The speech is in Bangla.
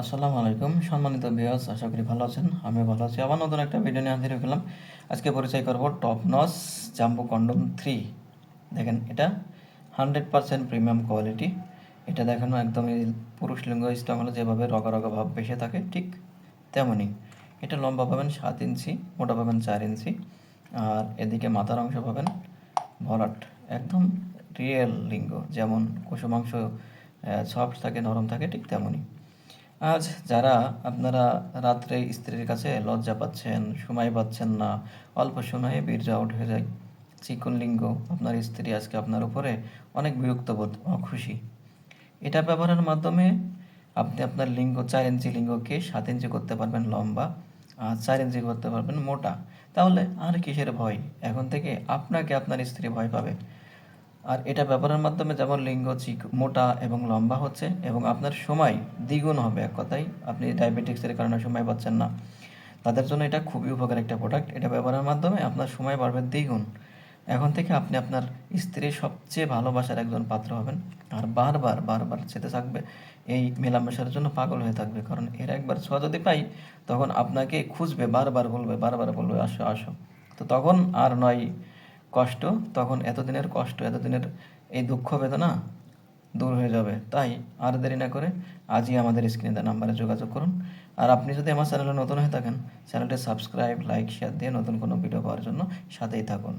আসসালামু আলাইকুম। সম্মানিত ভিউয়ার্স আশা করি ভালো আছেন আমি ভালো আছি। আবার নতুন একটা ভিডিও নিয়ে হাজির গেলাম আজকে পরিচয় করব টপ নস জাম্বো কন্ডম থ্রি দেখেন, এটা হান্ড্রেড পারসেন্ট প্রিমিয়াম কোয়ালিটি এটা দেখানো একদমই পুরুষ লিঙ্গ স্ট্রং হলে যেভাবে রগা রগা ভাব বেশি থাকে, ঠিক তেমনই। এটা লম্বা পাবেন সাত ইঞ্চি, মোটা পাবেন চার ইঞ্চি। আর এদিকে মাথার অংশ পাবেন ভরাট। একদম রিয়েল লিঙ্গ। যেমন কুসুমাংশ সফট থাকে, নরম থাকে, ঠিক তেমনই। আজ যারা আপনারা রাত্রে স্ত্রীর কাছে লজ্জা পাচ্ছেন, সময় পাচ্ছেন না, অল্প সময়ে বীর্য আউট হয়ে যায়। চিকন লিঙ্গ আপনার স্ত্রী আজকে আপনার উপরে অনেক বিরক্ত বোধ অখুশি। এটা ব্যবহারের মাধ্যমে আপনি আপনার লিঙ্গ, চার ইঞ্চি লিঙ্গকে সাত ইঞ্চি করতে পারবেন লম্বা, আর চার ইঞ্চি করতে পারবেন মোটা। তাহলে আর কিসের ভয়? এখন থেকে আপনাকে আপনার স্ত্রী ভয় পাবে। আর এটা ব্যবহারের মাধ্যমে যেমন লিঙ্গ, চিক, মোটা এবং লম্বা হচ্ছে এবং আপনার সময় দ্বিগুণ হবে এক কথায়। আপনি ডায়াবেটিক্সের কারণে সময় পাচ্ছেন না। তাদের জন্য এটা খুবই উপকার একটা প্রোডাক্ট এটা ব্যবহারের মাধ্যমে আপনার সময় বাড়বে দ্বিগুণ। এখন থেকে আপনি আপনার স্ত্রীর সবচেয়ে ভালোবাসার একজন পাত্র হবেন। আর বারবার বারবার যেতে থাকবে। এই মেলামেশার জন্য পাগল হয়ে থাকবে। কারণ এর একবার ছোঁয়া যদি পাই, তখন আপনাকে খুঁজবে, বারবার বলবে বারবার বলবে, আসো আসো। তো তখন আর নয় কষ্ট, তখন এতদিনের কষ্ট, এতদিনের এই দুঃখ বেদনা দূর হয়ে যাবে। তাই আর দেরি না করে আজই আমাদের স্ক্রিনে দেওয়া নাম্বারে যোগাযোগ করুন। আর আপনি যদি আমার চ্যানেলে নতুন হয়ে থাকেন, চ্যানেলটি সাবস্ক্রাইব লাইক শেয়ার দিয়ে নতুন কোনো ভিডিও পাওয়ার জন্য সাথেই থাকুন।